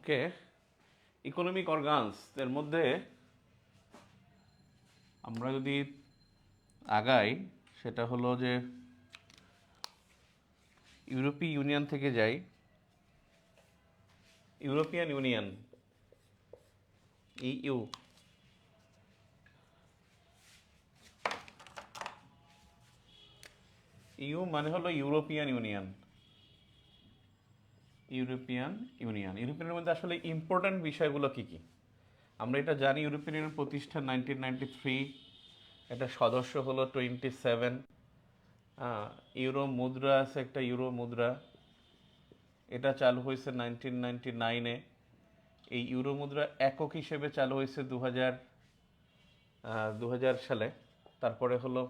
ওকে economic organs এর মধ্যে আমরা যদি আগাই, সেটা হলো যে ইউরোপীয় ইউনিয়ন থেকে যাই, ইউরোপিয়ান ইউনিয়ন ইউ ইউ মানে হলো ইউরোপিয়ান ইউনিয়ন। European Union. ইউরোপিয়ানের মধ্যে আসলে ইম্পর্ট্যান্ট বিষয়গুলো কী কী? আমরা এটা জানি, ইউরোপিয়ান ইউনিয়ন প্রতিষ্ঠা নাইনটিন নাইনটি থ্রি এটা সদস্য হলো টোয়েন্টি সেভেন ইউরো মুদ্রা আছে একটা ইউরো মুদ্রা। এটা চালু হয়েছে নাইনটিন নাইনটি নাইনে এই ইউরো মুদ্রা একক হিসেবে চালু হয়েছে দু হাজার দু হাজার সালে। তারপরে হলো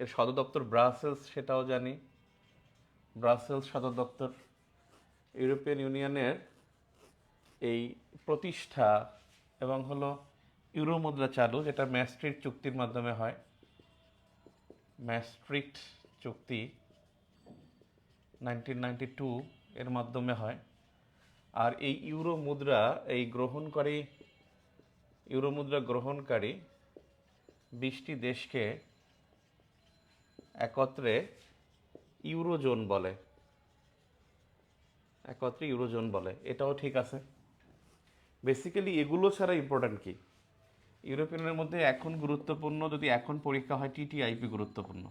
এর সদর দপ্তর ব্রাসেলস, সেটাও জানি। ব্রাসেলস সদর দপ্তর। ইউরোপিয়ান ইউনিয়নের এই প্রতিষ্ঠা এবং হলো ইউরো মুদ্রা চালু, যেটা ম্যাস্ট্রিট চুক্তির মাধ্যমে হয়। ম্যাস্ট্রিক্ট চুক্তি নাইনটিন এর মাধ্যমে হয়। আর এই ইউরো মুদ্রা, এই গ্রহণকারী, ইউরো মুদ্রা গ্রহণকারী বিশটি দেশকে একত্রে ইউরোজোন বলে। একত্রে ইউরোজোন বলে, এটাও ঠিক আছে। বেসিক্যালি এগুলো ছাড়া ইম্পর্ট্যান্ট কি? ইউরোপিয়ানের মধ্যে এখন গুরুত্বপূর্ণ, যদি এখন পরীক্ষা হয় টিটিআইপি গুরুত্বপূর্ণ।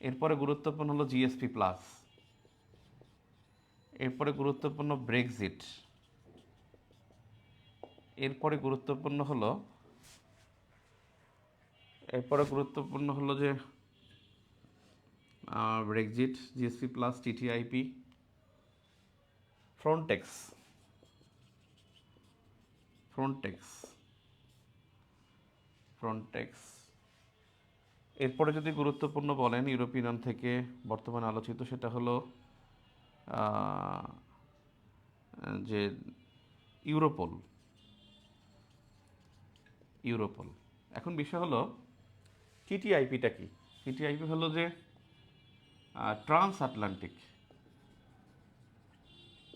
এরপরে গুরুত্বপূর্ণ হলো জিএসপি প্লাস এরপরে গুরুত্বপূর্ণ ব্রেক্সিট এরপরে গুরুত্বপূর্ণ হলো, এরপরে গুরুত্বপূর্ণ হলো যে Brexit GSP plus TTIP Frontex Frontex Frontex এরপরে যদি গুরুত্বপূর্ণ বলেন ইউরোপিয়ান থেকে বর্তমানে আলোচিত, সেটা হলো যে ইউরোপল। ইউরোপল। এখন বিষয় হলো টিটিআইপিটা কি? টিটিআইপি হলো যে transatlantic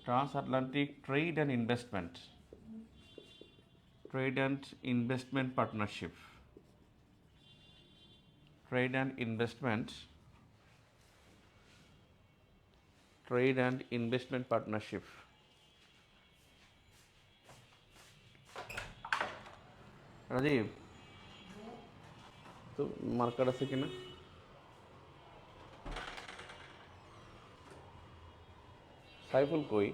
transatlantic trade and investment trade and investment partnership trade and investment trade and investment partnership Rajiv তো মার্কার আছে কিনা সাইফুল কই?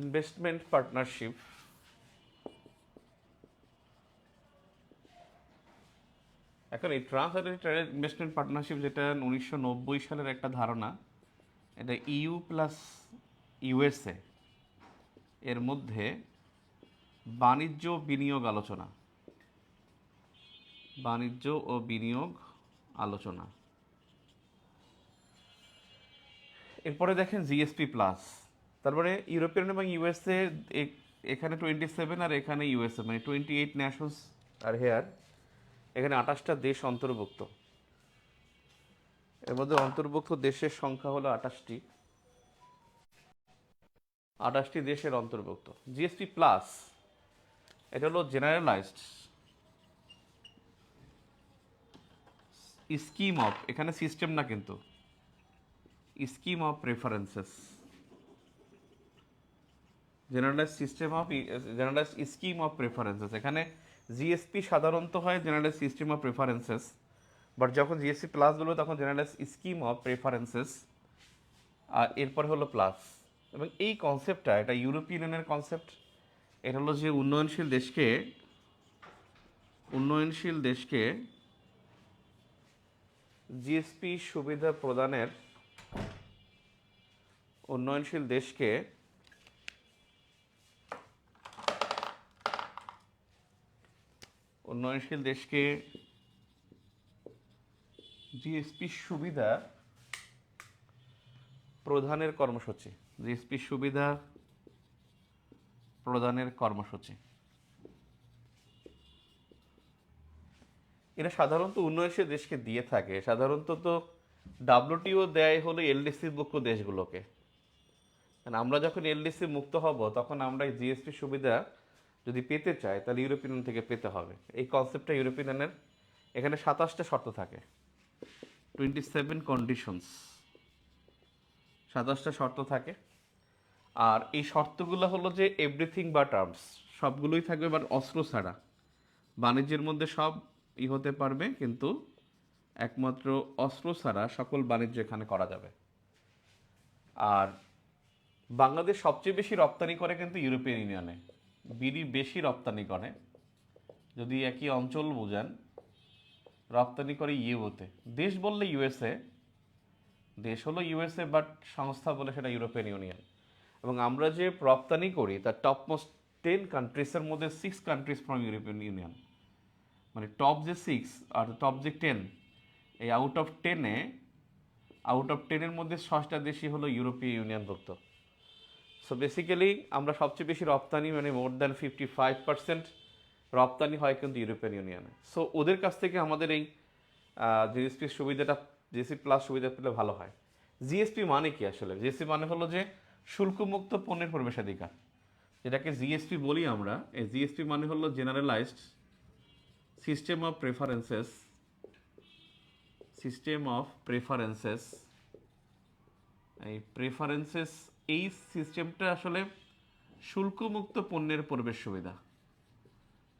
Investment partnership. এখন এই ট্রেড ইনভেস্টমেন্ট পার্টনারশিপ যেটা উনিশশো নব্বই সালের একটা ধারণা, এটা ইউ প্লাস ইউএসএ এর মধ্যে বাণিজ্য বিনিয়োগ আলোচনা। বাণিজ্য ও বিনিয়োগ আলোচনা। এরপরে দেখেন জিএসপি প্লাস। তারপরে ইউরোপিয়ান এবং ইউএসএ এখানে টোয়েন্টি সেভেন আর এখানে ইউএসএ মানে twenty eight nations R here এখানে আঠাশটা দেশ অন্তর্ভুক্ত। এর মধ্যে অন্তর্ভুক্ত দেশের সংখ্যা হলো আঠাশটি। আঠাশটি দেশের অন্তর্ভুক্ত। জিএসপি প্লাস, এটা হলো জেনারেলাইজড স্কিম অফ এখানে সিস্টেম না কিন্তু scheme of preferences generalise system of generalise scheme of preferences এখানে জিএসপি সাধারণত হয় generalise system of preferences but যখন জিএসপি প্লাস বলব তখন জেনারেলাইজ স্কিম অফ প্রেফারেন্সেস আর এরপর হলো প্লাস এবং এই কনসেপ্টটা এটা ইউরোপিয়ান ইউনিয়নের কনসেপ্ট এটা হলো যে উন্নয়নশীল দেশকে উন্নয়নশীল দেশকে জিএসপি সুবিধা প্রদানের উন্নয়নশীল দেশকে উন্নয়নশীল দেশকে জিএসপি সুবিধা প্রদানের কর্মসূচি। জিএসপি সুবিধা প্রদানের কর্মসূচি। এটা সাধারণত উন্নয়নশীল দেশকে দিয়ে থাকে। সাধারণত তো ডাব্লিউটিও দেয় হলো এলডিসি মুক্ত দেশগুলোকে। আমরা যখন এলডিসি মুক্ত হব, তখন আমরা জিএসপি সুবিধা যদি পেতে চাই, তাহলে ইউরোপিয়ান থেকে পেতে হবে। এই কনসেপ্টটা ইউরোপিয়ানের এখানে সাতাশটা শর্ত থাকে। টোয়েন্টি সেভেন কন্ডিশনস সাতাশটা শর্ত থাকে। আর এই শর্তগুলো হলো যে এভরিথিং বা টার্মস সবগুলোই থাকবে বাট অস্ত্র ছাড়া। বাণিজ্যের মধ্যে সব ই হতে পারবে, কিন্তু একমাত্র অস্ত্র ছাড়া সকল বাণিজ্য এখানে করা যাবে। আর বাংলাদেশ সবচেয়ে বেশি রপ্তানি করে কিন্তু ইউরোপিয়ান ইউনিয়নে। বিড়ি বেশি রপ্তানি করে। যদি একই অঞ্চল বোঝান, রপ্তানি করে ইউতে দেশ বললে ইউএসএ, দেশ হলো ইউএসএ, বাট সংস্থা বলে সেটা ইউরোপিয়ান ইউনিয়ন। এবং আমরা যে রপ্তানি করি, তার টপ মোস্ট টেন কান্ট্রিসের মধ্যে six countries from European Union মানে টপ যে সিক্স আর টপ যে টেন এই আউট অফ টেনে আউট অফ টেনের মধ্যে ষষ্ঠটা দেশই হলো ইউরোপীয় ইউনিয়নভুক্ত সো বেসিক্যালি আমরা সবচেয়ে বেশি রপ্তানি মানে more than fifty five percent রপ্তানি হয় কিন্তু ইউরোপিয়ান ইউনিয়নে। সো ওদের কাছ থেকে আমাদের এই জিএসপি সুবিধাটা জিএসপি প্লাস সুবিধা পেলে ভালো হয়। জিএসপি মানে কি আসলে? জিএসপি মানে হলো যে শুল্কমুক্ত পণ্যের প্রবেশাধিকার। যেটাকে জিএসপি বলি আমরা, এই জিএসপি মানে হলো generalised system of preferences system of preferences এই প্রেফারেন্সেস এই সিস্টেমটা আসলে শুল্কমুক্ত পণ্যের প্রবেশ সুবিধা।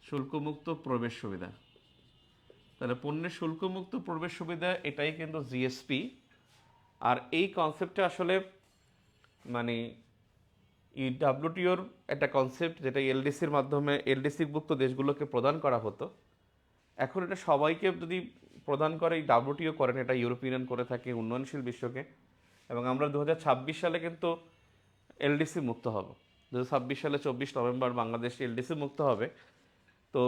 শুল্কমুক্ত প্রবেশ সুবিধা। তাহলে পণ্যের শুল্কমুক্ত প্রবেশ সুবিধা, এটাই কিন্তু জিএসপি আর এই কনসেপ্টটা আসলে মানে এই ডাব্লিউটিওর একটা কনসেপ্ট যেটা এলডিসির মাধ্যমে এলডিসিভুক্ত দেশগুলোকে প্রদান করা হতো। এখন এটা সবাইকে যদি প্রদান করে, এই ডাব্লিউটিও করেন, এটা ইউরোপিয়ান করে থাকে, উন্নয়নশীল বিশ্বকে। এবং আমরা দু হাজার ছাব্বিশ সালে কিন্তু এলডিসি মুক্ত হব। দু হাজার ছাব্বিশ সালে চব্বিশ নভেম্বর বাংলাদেশ এলডিসি মুক্ত হবে। তো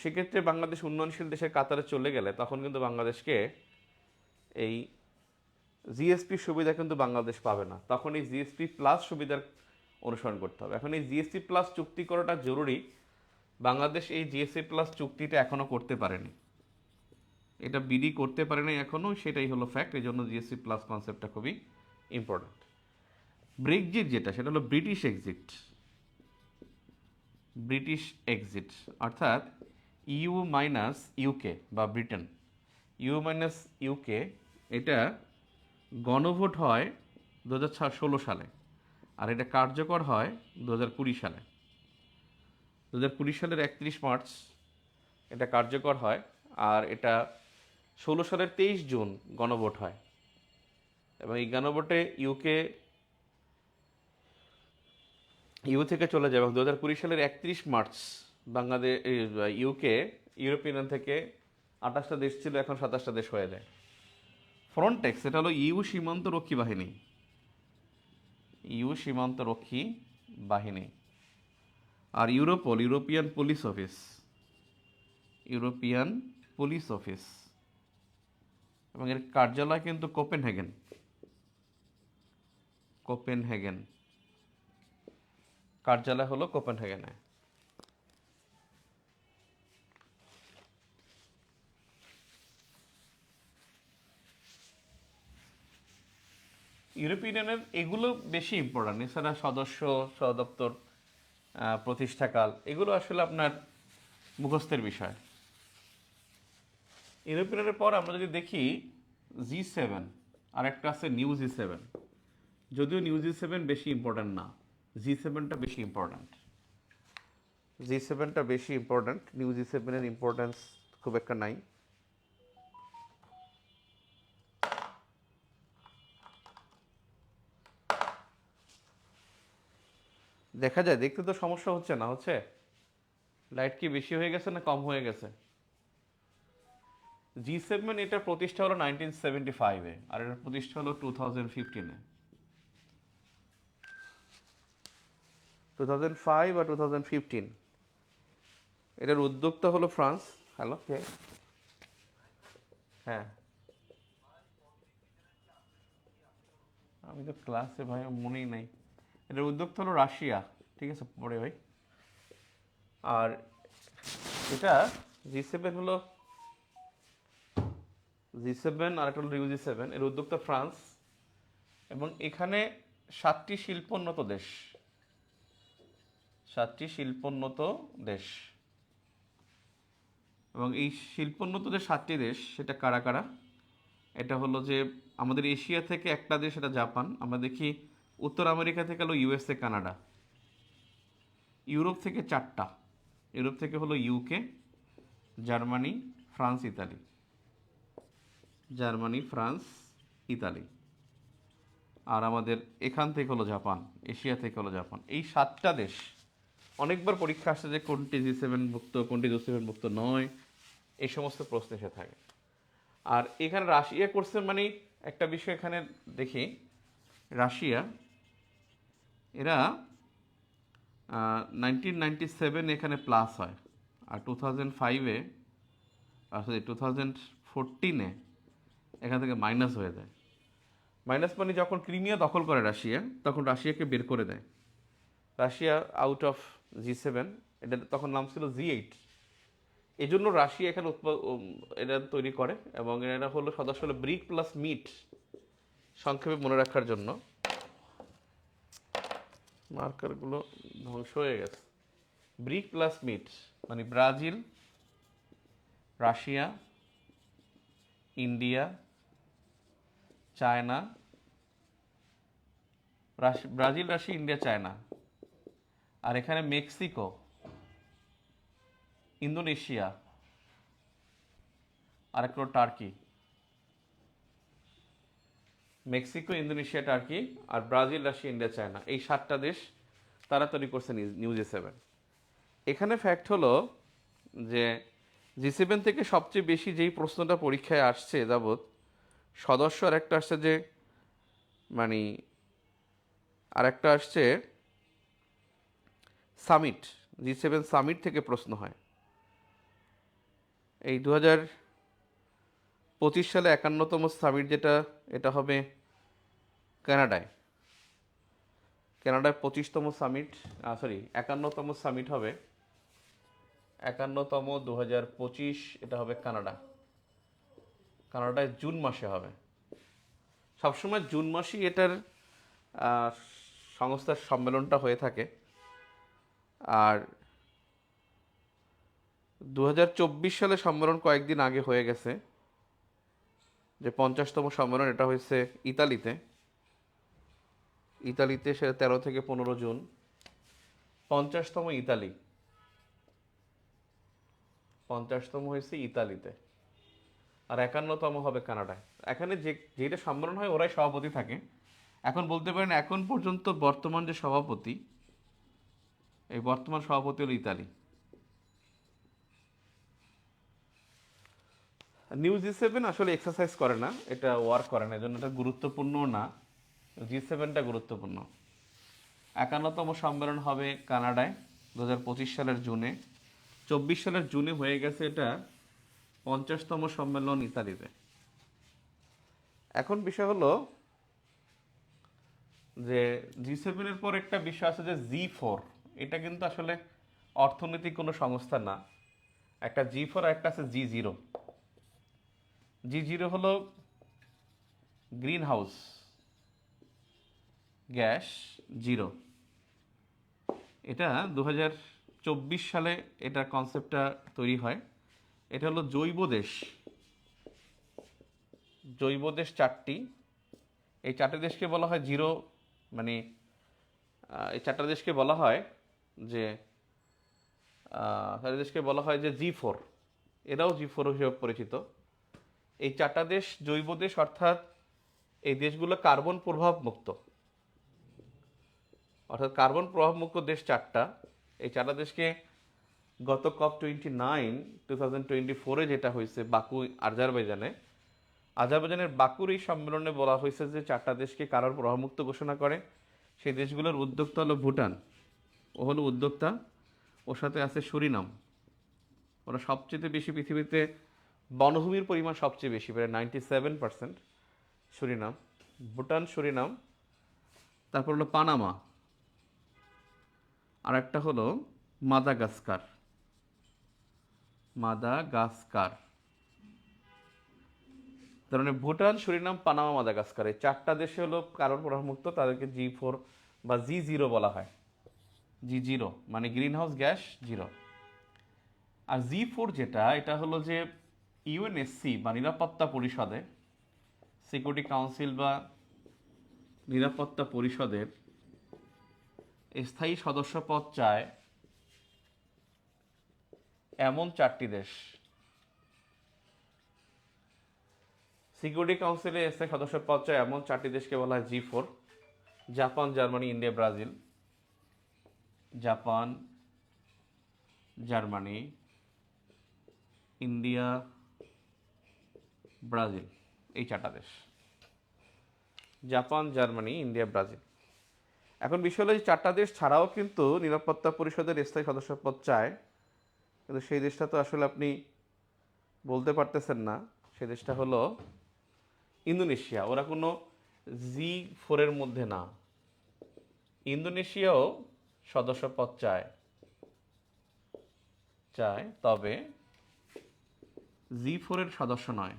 সেক্ষেত্রে বাংলাদেশ উন্নয়নশীল দেশের কাতারে চলে গেলে তখন কিন্তু বাংলাদেশকে এই জিএসপি সুবিধা কিন্তু বাংলাদেশ পাবে না। তখন এই জিএসপি প্লাস সুবিধার অনুসরণ করতে হবে। এখন এই জিএসপি প্লাস চুক্তি করাটা জরুরি। বাংলাদেশ এই জিএসপি প্লাস চুক্তিটা এখনও করতে পারেনি। এটা বিডি করতে পারেনি এখনও, সেটাই হলো ফ্যাক্ট এই জন্য জিএসপি প্লাস কনসেপ্টটা খুবই ইম্পর্ট্যান্ট ব্রেকজিট যেটা, সেটা হলো ব্রিটিশ এক্সিট ব্রিটিশ এক্সিট অর্থাৎ ইউ মাইনাস ইউকে বা ব্রিটেন ইউ মাইনাস ইউকে এটা গণভোট হয় দু হাজার ষোলো সালে, আর এটা কার্যকর হয় দু হাজার কুড়ি সালে। দু হাজার কুড়ি সালের একত্রিশ মার্চ এটা কার্যকর হয় আর এটা ষোলো সালের তেইশ জুন গণভোট হয়। এবং এই গণভোটে ইউকে ইউ থেকে চলে যায় এবং দু হাজার কুড়ি সালের একত্রিশ মার্চ বাংলাদেশ ইউকে ইউরোপিয়ান থেকে আঠাশটা দেশ ছিল, এখন সাতাশটা দেশ হয়ে যায়। ফ্রন্টেক্স এটা হলো ইউ সীমান্ত রক্ষী বাহিনী। ইউ সীমান্ত রক্ষী বাহিনী। আর Europol European police office. European police office. এবং এর কার্যালয় কিন্তু কোপেনহেগেন। কোপেনহেগেন। কার্যালয় হলো কোপেনহেগেনে। ইউরোপিয়ানের এগুলো বেশি ইম্পর্ট্যান্ট এছাড়া সদস্য, সদপ্তর প্রতিষ্ঠাকাল, এগুলো আসলে আপনার মুখস্থের বিষয়। ইউরোপিয়ানের পর আমরা যদি দেখি জি সেভেন আর একটা আছে নিউ জি সেভেন যদিও নিউ জি সেভেন বেশি ইম্পর্ট্যান্ট না জি সেভেনটা বেশি ইম্পর্ট্যান্ট জি সেভেনটা বেশি ইম্পর্ট্যান্ট নিউ জি সেভেনের ইম্পর্ট্যান্স খুব একটা নাই। দেখা যায় দেখতে তো সমস্যা হচ্ছে না হচ্ছে? লাইট কি বেশি হয়ে গেছে না কম হয়ে গেছে? জি সেভেন এটা প্রতিষ্ঠা হলো নাইনটিন সেভেন্টি ফাইভে আর এটা প্রতিষ্ঠা হলো টু থাউজেন্ড ফিফটিনে টু থাউজেন্ড ফাইভ আর টু থাউজেন্ড ফিফটিন এটার উদ্যোক্তা হলো ফ্রান্স। হ্যালো কে হ্যাঁ। আমি তো ক্লাসে ভাই মনেই নাই। এটার উদ্যোক্তা হলো রাশিয়া, ঠিক আছে, পরে ভাই। আর এটা জি সেভেন হলো জি সেভেন আর একটা হলো ইউজি সেভেন এর উদ্যোক্তা ফ্রান্স। এবং এখানে সাতটি শিল্পোন্নত দেশ। সাতটি শিল্পোন্নত দেশ। এবং এই শিল্পোন্নত যে সাতটি দেশ, সেটা কারা কারা? এটা হলো যে আমাদের এশিয়া থেকে একটা দেশ এটা জাপান। আমরা দেখি উত্তর আমেরিকা থেকে হলো ইউএসএ, কানাডা। ইউরোপ থেকে চারটা। ইউরোপ থেকে হলো UK, Germany, France, Italy. Germany, France, Italy. আর আমাদের এখান থেকে হলো জাপান, এশিয়া থেকে হলো জাপান। এই সাতটা দেশ। অনেকবার পরীক্ষা আসছে যে কোনটি জি সেভেন মুক্ত, কোনটি জি সেভেন মুক্ত নয়। এই সমস্ত প্রশ্ন এসে থাকে। আর এখানে রাশিয়া করছে মানে একটা বিষয় এখানে দেখি। রাশিয়া এরা নাইনটিন নাইনটি সেভেন এখানে প্লাস হয় আর টু থাউজেন্ড ফাইভে সরি টু থাউজেন্ড ফোরটিনে এখান থেকে মাইনাস হয়ে যায়। মাইনাস মানে যখন ক্রিমিয়া দখল করে রাশিয়া তখন রাশিয়াকে বের করে দেয়। Russia out of G seven এটা তখন নাম ছিল জি এইট এই জন্য রাশিয়া এখানে উৎপা- উম, এটা তৈরি করে এবং এরা হলো সদস্য হলো ব্রিক প্লাস মিট সংক্ষেপে মনে রাখার জন্য। মার্কারগুলো ধ্বংস হয়ে গেছে। ব্রিক প্লাস মিট মানে Brazil, Russia, India, China Brazil, Russia, India, China. আর এখানে মেক্সিকো, ইন্দোনেশিয়া আর একটা টার্কি। মেক্সিকো, ইন্দোনেশিয়া, টার্কি আর ব্রাজিল, রাশিয়া, ইন্ডিয়া, চায়না এই সাতটা দেশ তারা তৈরি করছে নিউজ সেভেন। এখানে ফ্যাক্ট হলো যে জি সেভেন থেকে সবচেয়ে বেশি যেই প্রশ্নটা পরীক্ষায় আসছে যাবৎ, সদস্য আর একটা আসছে যে মানে আর একটা আসছে সামিট, জি সেভেন সামিট থেকে প্রশ্ন হয়। এই দু হাজার পঁচিশ সালে একান্নতম সামিট যেটা, এটা হবে কানাডায়। কানাডায় পঁচিশতম সামিট সরি একান্নতম সামিট হবে। একান্নতম দু হাজার পঁচিশ, এটা হবে কানাডা। কানাডায় জুন মাসে হবে। সবসময় জুন মাসেই এটার সংস্থার সম্মেলনটা হয়ে থাকে। আর দু চব্বিশ সালে সম্মেলন কয়েকদিন আগে হয়ে গেছে। যে পঞ্চাশতম সম্মেলন, এটা হয়েছে ইতালিতে। ইতালিতে সে তেরো থেকে পনেরো জুন। পঞ্চাশতম ইতালি। পঞ্চাশতম হয়েছে ইতালিতে। আর একান্নতম হবে কানাডায়। এখানে যে, যেটা সম্মেলন হয় ওরাই সভাপতি থাকে। এখন বলতে পারেন এখন পর্যন্ত বর্তমান যে সভাপতি, এই বর্তমান সভাপতি হলো ইতালি। নিউজ জি সেভেন আসলে এক্সারসাইজ করে না, এটা ওয়ার্ক করে না, এজন্য এটা গুরুত্বপূর্ণ না। জি সেভেনটা গুরুত্বপূর্ণ। একান্নতম সম্মেলন হবে কানাডায় দু হাজার পঁচিশ সালের জুনে। চব্বিশ সালের জুনে হয়ে গেছে এটা পঞ্চাশতম সম্মেলন ইতালিতে। এখন বিষয় হলো যে জি সেভেনের পর একটা বিষয় আছে যে জি ফোর এটা কিন্তু আসলে অর্থনৈতিক কোনো সংস্থা না। একটা জি ফোর আর একটা আছে জি জিরো জি জিরো হলো গ্রিন হাউস গ্যাস জিরো। এটা দু সালে এটার কনসেপ্টটা তৈরি হয়। এটা হলো জৈব দেশ। জৈব দেশ চারটি। এই চারটি দেশকে বলা হয় জিরো মানে এই চারটা দেশকে বলা হয় যে চারটি দেশকে বলা হয় যে জি ফোর। এরাও জি ফোর হিসেবে পরিচিত। এই চারটা দেশ জৈব দেশ, অর্থাৎ এই দেশগুলো কার্বন প্রভাব মুক্ত অর্থাৎ কার্বন প্রভাব মুক্ত দেশ চারটা। এই চারটা দেশকে গত COP twenty nine, two thousand twenty ফোরে যেটা হয়েছে বাকু, আজারবাইজানে, আজারবাইজানের বাকুর এই সম্মেলনে বলা হয়েছে যে চারটা দেশকে কারোর প্রভাবমুক্ত ঘোষণা করে। সেই দেশগুলোর উদ্যোক্তা হলো ভুটান। ও হলো উদ্যোক্তা। ওর সাথে আছে সুরিনাম। ওরা সবচেয়ে বেশি পৃথিবীতে বনভূমির পরিমাণ সবচেয়ে বেশি, প্রায় ninety seven percent Suriname. Bhutan Suriname. তারপর হলো পানামা। আর একটা হলো মাদাগাস্কার। মাদাগাস্কার। ধরনের ভুটান, সুরিনাম, পানামা, মাদাগাস্কার। এই চারটা দেশে হলো কার্বন প্রভাবমুক্ত তাদেরকে জি ফোর বা জি জিরো বলা হয়। জি জিরো মানে গ্রিন হাউস গ্যাস জিরো। আর জি ফোর যেটা, এটা হলো যে ইউএনএসসি বা নিরাপত্তা পরিষদে, সিকিউরিটি কাউন্সিল বা নিরাপত্তা পরিষদের স্থায়ী সদস্য পদ চায় এমন চারটি দেশ। সিকিউরিটি কাউন্সিলে স্থায়ী সদস্য পদ চায় এমন চারটি দেশকে বলা হয় G four Japan Germany India Brazil Japan Germany India Brazil এই চারটা দেশ। জাপান জার্মানি ইন্ডিয়া ব্রাজিল এখন বিষয় হলো যে চারটা দেশ ছাড়াও কিন্তু নিরাপত্তা পরিষদের স্থায়ী সদস্য পদ চায়। কিন্তু সেই দেশটা তো আসলে আপনি বলতে পারতেছেন না। সেই দেশটা হলো ইন্দোনেশিয়া। ওরা কোনো জি ফোরের মধ্যে না। ইন্দোনেশিয়াও সদস্য পদ চায়। চায়, তবে জি ফোরের সদস্য নয়।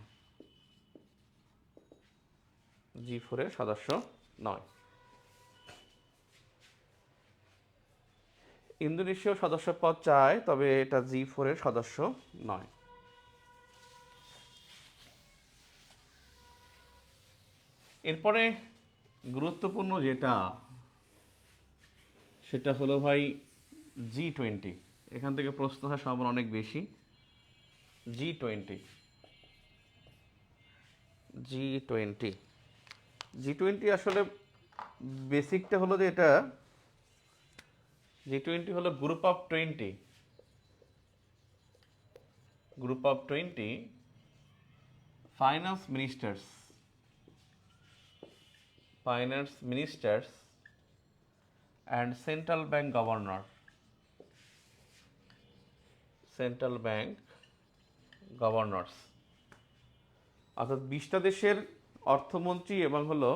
জি ফোরের সদস্য নয়। ইন্দোনেশীয় সদস্য পদ চায়, তবে এটা জি ফোরের সদস্য নয়। এরপরে গুরুত্বপূর্ণ যেটা, সেটা হলো ভাই জি টোয়েন্টি এখান থেকে প্রশ্ন হয় সম্ভাবনা অনেক বেশি। G twenty G twenty G twenty আসলে বেসিকটা হলো যে এটা জি টোয়েন্টি হলো group of twenty group of twenty finance ministers finance ministers and central bank governor central bank governors অর্থাৎ বিশটা দেশের অর্থমন্ত্রী এবং হলো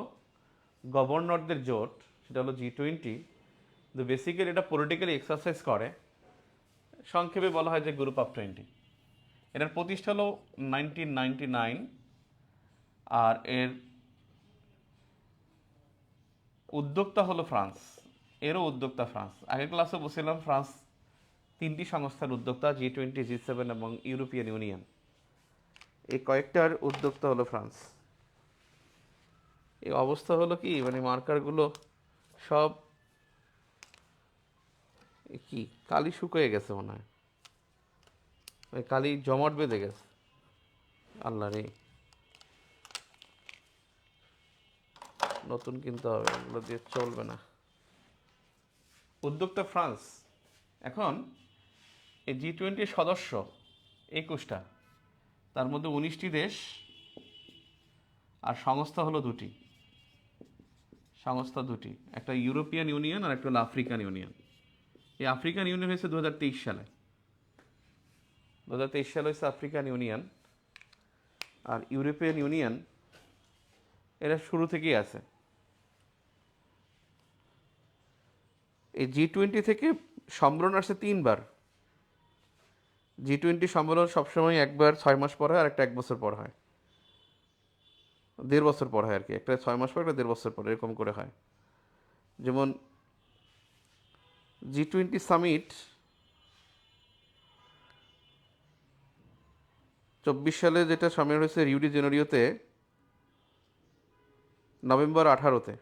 গভর্নরদের জোট, সেটা হলো জি টোয়েন্টি কিন্তু বেসিক্যালি এটা পলিটিক্যালি এক্সারসাইজ করে। সংক্ষেপে বলা হয় যে গ্রুপ অফ টোয়েন্টি এটার প্রতিষ্ঠা হলো নাইনটিন নাইনটি নাইন আর এর উদ্যোক্তা হলো ফ্রান্স। এরও উদ্যোক্তা ফ্রান্স। আগের ক্লাসে বলছিলাম ফ্রান্স তিনটি সংস্থার উদ্যোক্তা জি টোয়েন্টি জি সেভেন এবং ইউরোপিয়ান ইউনিয়ন এই কয়েকটার উদ্যোক্তা হলো ফ্রান্স। এই অবস্থা হলো কি? মানে মার্কারগুলো সব কি, কালি শুকিয়ে গেছে মনে হয়। ওই কালি জমাট বেঁধে গেছে। আল্লাহ রে। নতুন কিনতে হবে, এগুলো দিয়ে চলবে না। উদ্যোক্তা ফ্রান্স, এখন এই জি টোয়েন্টির সদস্য একুশটা। তার মধ্যে উনিশটি দেশ আর সংস্থা হলো দুটি। সংস্থা দুটি, একটা ইউরোপিয়ান ইউনিয়ন আর একটা হলো আফ্রিকান ইউনিয়ন। এই আফ্রিকান ইউনিয়ন হয়েছে দু হাজার তেইশ সালে। দু হাজার তেইশ সালে হয়েছে আফ্রিকান ইউনিয়ন আর ইউরোপিয়ান ইউনিয়ন এরা শুরু থেকেই আছে। এই জি টোয়েন্টি থেকে সম্মেলন আসছে তিনবার। জি টোয়েন্টি সম্মেলন সবসময় একবার ছয় মাস পর হয় আর একটা এক বছর পর হয়। দেড় বছর পর হয় আর কি, একটা ছয় মাস পর, একটা দেড় বছর পর, এরকম করে হয়। যেমন জি টোয়েন্টি সামিট চব্বিশ সালে যেটা সম্মেলন হয়েছে রিউডি জেনারিওতে নভেম্বর আঠারোতে।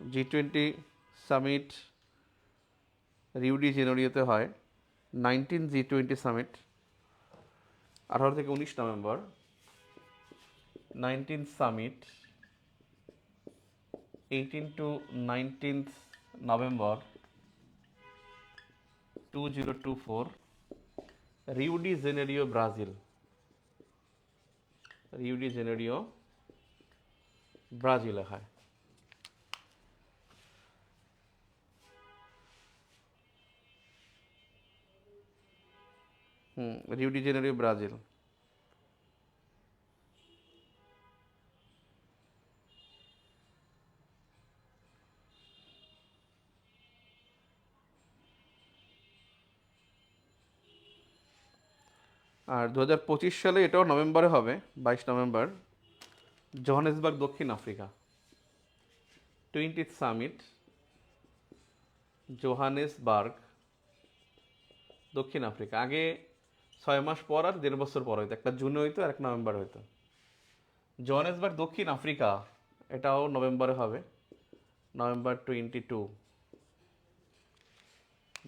জি টোয়েন্টি সামিট রিউডি জেনারিওতে হয় নাইনটিন জি টোয়েন্টি সামিট আঠারো থেকে উনিশ November. Nineteen summit eighteen to nineteenth November two zero two four Rio de Janeiro Brazil Rio de Janeiro ব্রাজিলে হয়। হুম রিউডি জেনেরিও ব্রাজিল আর দু হাজার পঁচিশ সালে এটাও নভেম্বরে হবে, বাইশ নভেম্বর, জোহানেসবার্গ, দক্ষিণ আফ্রিকা। টোয়েন্টি সামিট জোহানেসবার্গ, দক্ষিণ আফ্রিকা। আগে ছয় মাস পর আর দেড় বছর পর হইতো, একটা জুনে হইতো আর এক নভেম্বর হইতো। জোহানেসবার্গ, দক্ষিণ আফ্রিকা, এটাও নভেম্বরে হবে, নভেম্বর টোয়েন্টি টু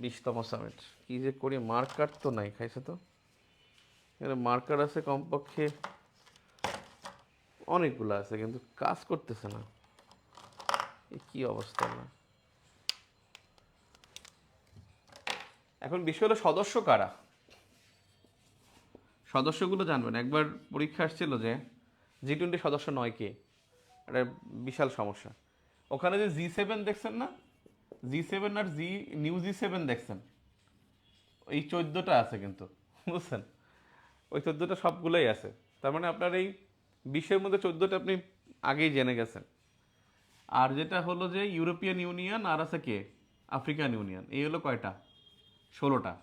বিশতম সামিট কি যে করি মার্কার তো নাই, খাইছে তো? এখানে মার্কার আছে কমপক্ষে। অনেকগুলো আছে, কিন্তু কাজ করতেছে না। কি অবস্থা না? এখন বিষয় হলো সদস্য কারা? সদস্যগুলো জানবেন। একবার পরীক্ষা আসছিল যে জি টোয়েন্টি সদস্য নয় কে? একটা বিশাল সমস্যা। ওখানে যে জি সেভেন দেখছেন না? জি সেভেন আর জি, নিউ জি সেভেন দেখছেন। এই চোদ্দোটা আছে কিন্তু, বুঝছেন? ওই চোদ্দোটা সবগুলোই আছে। তার মানে আপনার এই বিশ্বের মধ্যে চোদ্দোটা আপনি আগেই জেনে গেছেন। আর যেটা হলো যে ইউরোপিয়ান ইউনিয়ন আর আছে কে? African Union. এই হলো কয়টা? ষোলোটা।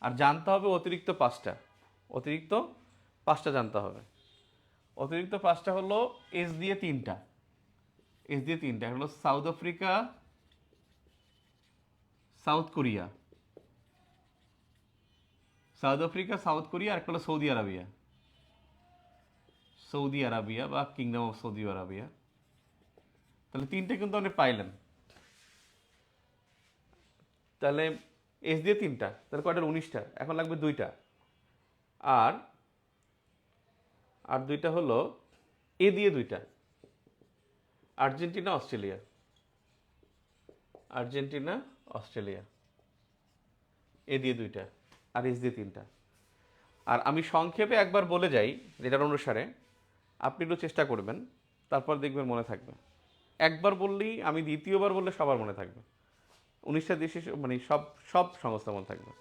আর জানতে হবে অতিরিক্ত পাঁচটা। অতিরিক্ত পাঁচটা জানতে হবে। অতিরিক্ত পাঁচটা হলো এস দিয়ে তিনটা। এস দিয়ে তিনটা। হলো South Africa, South Korea. South Africa, South Korea, আর একটা সৌদি আরবিয়া। সৌদি আরবিয়া বা কিংডম অফ সৌদি আরবিয়া তাহলে তিনটে কিন্তু আপনি পাইলেন। তাহলে এস দিয়ে তিনটা, তাহলে কয়টার? উনিশটা। এখন লাগবে দুইটা। আর আর দুইটা হলো এ দিয়ে দুইটা। Argentina, Australia. Argentina, Australia. A দিয়ে দুইটা। আর এস দিয়ে তিনটা। আর আমি সংক্ষেপে একবার বলে যাই যেটার অনুসারে, আপনি একটু চেষ্টা করবেন, তারপর দেখবেন মনে থাকবে। একবার বললেই, আমি দ্বিতীয়বার বললে সবার মনে থাকবে। উনিশটা দেশে মানে সব সব সংস্থা মনে থাকবে।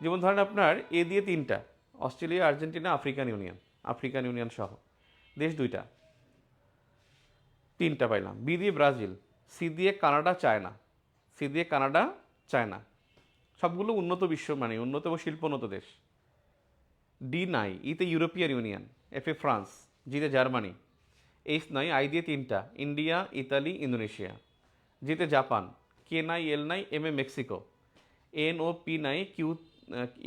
যেমন ধরেন আপনার এ দিয়ে তিনটা, Australia, Argentina, African Union African Union সহ। দেশ দুইটা। তিনটা পাইলাম। বি দিয়ে ব্রাজিল, সি দিয়ে কানাডা, চায়না। সি দিয়ে কানাডা, চায়না। সবগুলো উন্নত বিশ্ব মানে উন্নত ও শিল্পোন্নত দেশ। ডি নাই ইতে ইউরোপিয়ান ইউনিয়ন এফ এ ফ্রান্স জিতে জার্মানি এইচ নাই আই দিয়ে তিনটা ইন্ডিয়া ইতালি ইন্দোনেশিয়া জিতে জাপান কে নাই এল নাই এম এ মেক্সিকো এন ও পি নাই Q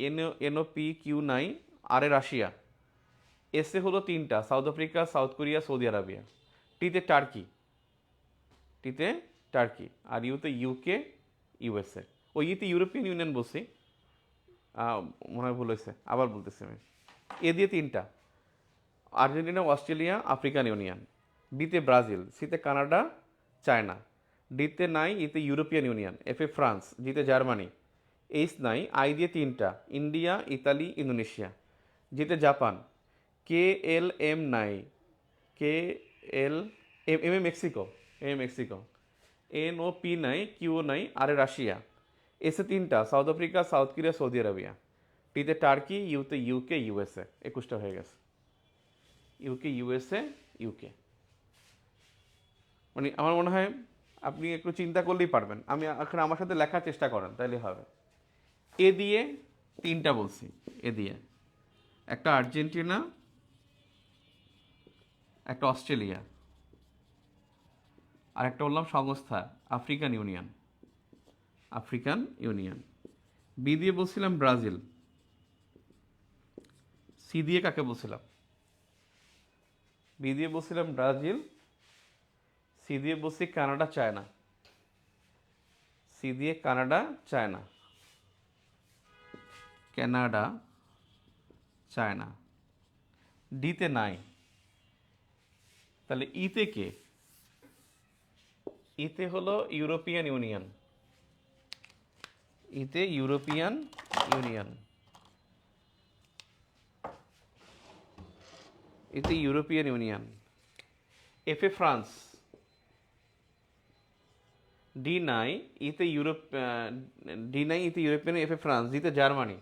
N N O P Q নাই আর এ রাশিয়া এসে হলো তিনটা South Africa South Korea Saudi Arabia টিতে টার্কি টিতে টার্কি আর ইউতে ইউকে ইউএসএ ওই ইতে ইউরোপিয়ান ইউনিয়ন বলছি। মনে হয় ভুল হয়েছে, আবার বলতেছি আমি। এ দিয়ে তিনটা। Argentina, Australia, African Union. বিতে ব্রাজিল, সিতে কানাডা, চায়না। ডিতে নাই, ইতে ইউরোপিয়ান ইউনিয়ন। এফ এ ফ্রান্স, জিতে জার্মানি। এইচ নাই, আই দিয়ে তিনটা। India, Italy, Indonesia. জিতে জাপান। কে এল এম নাই। কে এল এম এম এ Mexico. M Mexico. N O P নাই, কিউ নাই, আর রাশিয়া। এসে তিনটা, South Africa, South Korea, Saudi Arabia. টিতে টার্কি, ইউতে ইউকে ইউএসএ একুশটা হয়ে গেছে। ইউকে ইউএসএ ইউকে মানে আমার মনে হয় আপনি একটু চিন্তা করলেই পারবেন। আমি এখন আমার সাথে লেখার চেষ্টা করেন, তাইলে হবে। এ দিয়ে তিনটা বলছি, এ দিয়ে। একটা আর্জেন্টিনা, একটা অস্ট্রেলিয়া আর একটা বললাম সংস্থা, African Union. African Union. B দিয়ে বলছিলাম ব্রাজিল। সি দিয়ে কাকে বলছিলাম? বি দিয়ে বলছিলাম ব্রাজিল। সি দিয়ে বলছি কানাডা, চায়না। সি দিয়ে কানাডা, চায়না। Canada, China. ডিতে নাই। তাহলে ইতে কে? ইতে হলো ইউরোপিয়ান ইউনিয়ন। ইতে ইউরোপিয়ান ইউনিয়ন। ইতে ইউরোপিয়ান ইউনিয়ন। এফ এ ফ্রান্স। ডি নাই, ইতে ইউরোপ ডি নাই, ইতে ইউরোপিয়ান, এফ এ ফ্রান্স, জিতে জার্মানি।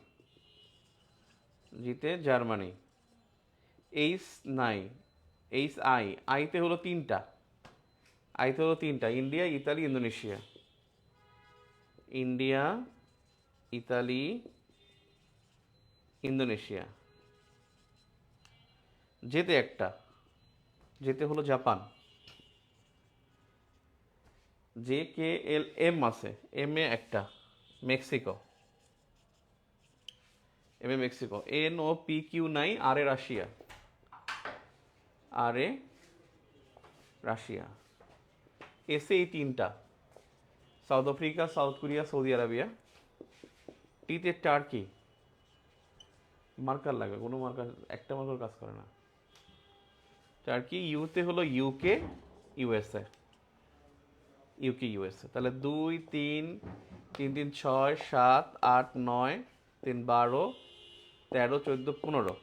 জিতে জার্মানি। এইস নাই, এইচ আই আইতে হলো তিনটা। আইতে হলো তিনটা, India, Italy, Indonesia. India Italy, Indonesia. যেতে একটা, যেতে হলো Japan. J K L M আছে, এম এ একটা, মেক্সিকো। এম এ Mexico. N O P Q নাই, আর এ রাশিয়া। আর এ রাশিয়া। এসে এই তিনটা। South Africa, South Korea, Saudi Arabia. টিতে টার্কি মার্কার লাগবে কোনো মার্কার, একটা মার্কার কাজ করে না। টার্কি ইউতে হলো ইউকে ইউএসএ ইউকে ইউএসএ তাহলে দুই, তিন তিন তিন, ছয়, সাত, আট, নয়, তিন, বারো, তেরো, চোদ্দ, পনেরো,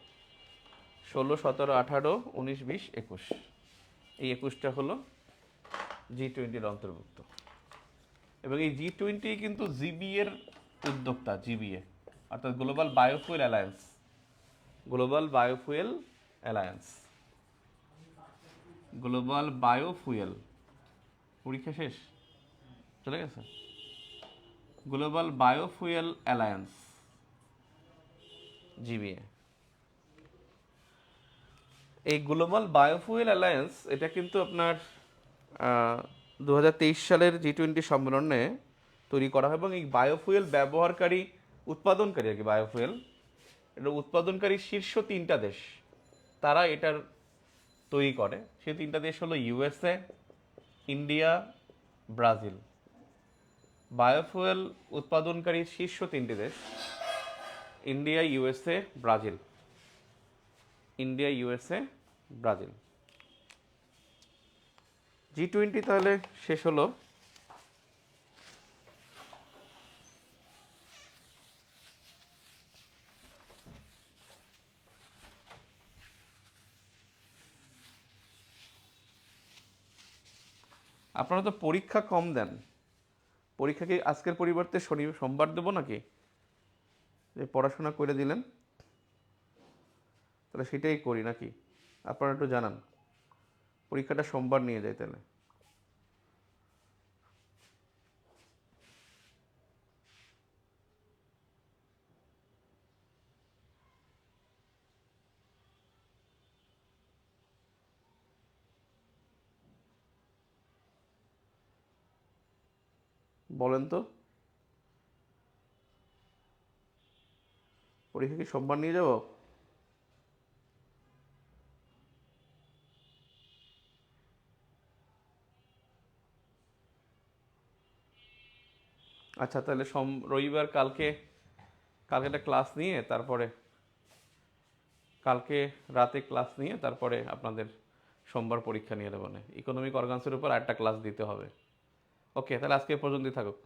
ষোলো, সতেরো, আঠারো, উনিশ, বিশ, একুশ। এই একুশটা হলো জি টোয়েন্টির অন্তর্ভুক্ত। এবং এই জি টোয়েন্টি কিন্তু জিবি এর উদ্যোক্তা জিবিএ অর্থাৎ global biofuel alliance global biofuel alliance global biofuel পরীক্ষা শেষ? চলে গেছে? গ্লোবাল বায়োফুয়েল অ্যালায়েন্স জিবিএ এই গ্লোবাল বায়োফুয়েল অ্যালায়েন্স এটা কিন্তু আপনার দু হাজার তেইশ সালের জি টোয়েন্টি সম্মেলনে তৈরি করা হয় এবং এই বায়োফুয়েল ব্যবহারকারী, উৎপাদনকারী আর কি বায়োফুয়েল এটা উৎপাদনকারী শীর্ষ তিনটা দেশ, তারা এটার তৈরি করে। সেই তিনটা দেশ হলো ইউএসএ ইন্ডিয়া ব্রাজিল বায়োফুয়েল উৎপাদনকারী শীর্ষ তিনটি দেশ India USA Brazil India USA Brazil G twenty তাহলে শেষ হলো। আপনারা তো পরীক্ষা কম দেন। পরীক্ষা কি আজকের পরিবর্তে শনি, সোমবার দেবো নাকি? যে পড়াশোনা করে দিলেন। তাহলে সেটাই করি নাকি? আপনারা একটু জানান। পরীক্ষাটা সোমবার নিয়ে যাই তাহলে। বলেন তো। পরীক্ষা কি সোমবার নিয়ে যাব? আচ্ছা তাহলে সোম, রবিবার কালকে কালকে একটা ক্লাস নিয়ে তারপরে, কালকে রাতে ক্লাস নিয়ে তারপরে আপনাদের সোমবার পরীক্ষা নিয়ে দেবো। ইকোনমিক অর্গানসের উপর একটা ক্লাস দিতে হবে। ওকে তাহলে আজকে পর্যন্তই থাকুক।